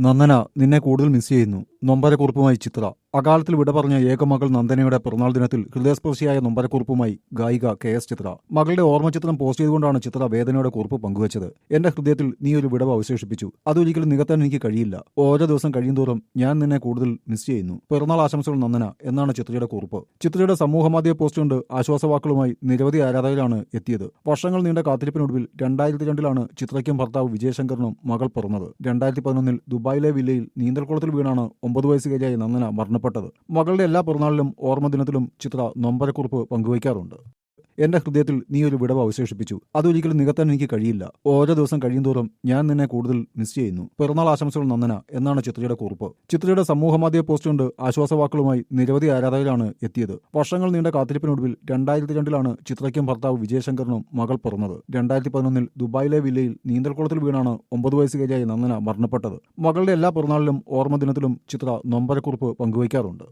നന്ദന നിന്നെ കൂടുതൽ മിസ് ചെയ്യുന്നു. നൊമ്പരക്കുറിപ്പുമായി ചിത്ര. അകാലത്തിൽ വിട പറഞ്ഞ ഏകമകൾ നന്ദനയുടെ പിറന്നാൾ ദിനത്തിൽ ഹൃദയസ്പർശിയായ നൊമ്പരക്കുറിപ്പുമായി ഗായിക കെ എസ് ചിത്ര. മകളുടെ ഓർമ്മ ചിത്രം പോസ്റ്റ് ചെയ്തുകൊണ്ടാണ് ചിത്ര വേദനയുടെ കുറിപ്പ് പങ്കുവച്ചത്. എന്റെ ഹൃദയത്തിൽ നീ ഒരു വിടവ് അവശേഷിപ്പിച്ചു. അതൊരിക്കലും നികത്താൻ എനിക്ക് കഴിയില്ല. ഓരോ ദിവസം കഴിയുന്തോറും ഞാൻ നിന്നെ കൂടുതൽ മിസ് ചെയ്യുന്നു. പിറന്നാൾ ആശംസകൾ നന്ദന എന്നാണ് ചിത്രയുടെ കുറിപ്പ്. ചിത്രയുടെ സമൂഹമാധ്യമ പോസ്റ്റ് കൊണ്ട് ആശ്വാസവാക്കുകളുമായി നിരവധി ആരാധകരാണ് എത്തിയത്. വർഷങ്ങൾ നീണ്ട കാത്തിരിപ്പിനൊടുവിൽ രണ്ടായിരത്തി രണ്ടിലാണ് ചിത്രയ്ക്കും ഭർത്താവ് വിജയശങ്കറിനും മകൾ പിറന്നത്. രണ്ടായിരത്തി പതിനൊന്നിൽ ദുബായിലെ വില്ലയിൽ നീന്തൽക്കുളത്തിൽ വീണാണ് ഒമ്പത് വയസ്സുകാരിയായ നന്ദന മരണപ്പെട്ടത്. മകളുടെ എല്ലാ പിറന്നാളിലും ഓർമ്മദിനത്തിലും ചിത്ര നൊമ്പരക്കുറിപ്പ് പങ്കുവയ്ക്കാറുണ്ട്. എന്റെ ഹൃദയത്തിൽ നീ ഒരു വിടവ് അവശേഷിപ്പിച്ചു. അതൊരിക്കലും നികത്താൻ എനിക്ക് കഴിയില്ല. ഓരോ ദിവസം കഴിയുന്തോറും ഞാൻ നിന്നെ കൂടുതൽ മിസ് ചെയ്യുന്നു. പിറന്നാൾ ആശംസകൾ നന്ദന എന്നാണ് ചിത്രയുടെ കുറിപ്പ്. ചിത്രയുടെ സമൂഹമാധ്യമ പോസ്റ്റ് കൊണ്ട് ആശ്വാസവാക്കുകളുമായി നിരവധി ആരാധകരാണ് എത്തിയത്. വർഷങ്ങൾ നീണ്ട കാത്തിരിപ്പിനൊടുവിൽ രണ്ടായിരത്തി രണ്ടിലാണ് ചിത്രയ്ക്കും ഭർത്താവ് വിജയശങ്കറിനും മകൾ പിറന്നത്. രണ്ടായിരത്തി പതിനൊന്നിൽ ദുബായിലെ വില്ലയിൽ നീന്തൽക്കുളത്തിൽ വീണാണ് ഒമ്പത് വയസ്സുകാരിയായ നന്ദന മരണപ്പെട്ടത്. മകളുടെ എല്ലാ പിറന്നാളിലും ഓർമ്മ ദിനത്തിലും ചിത്ര നൊമ്പരക്കുറിപ്പ് പങ്കുവയ്ക്കാറുണ്ട്.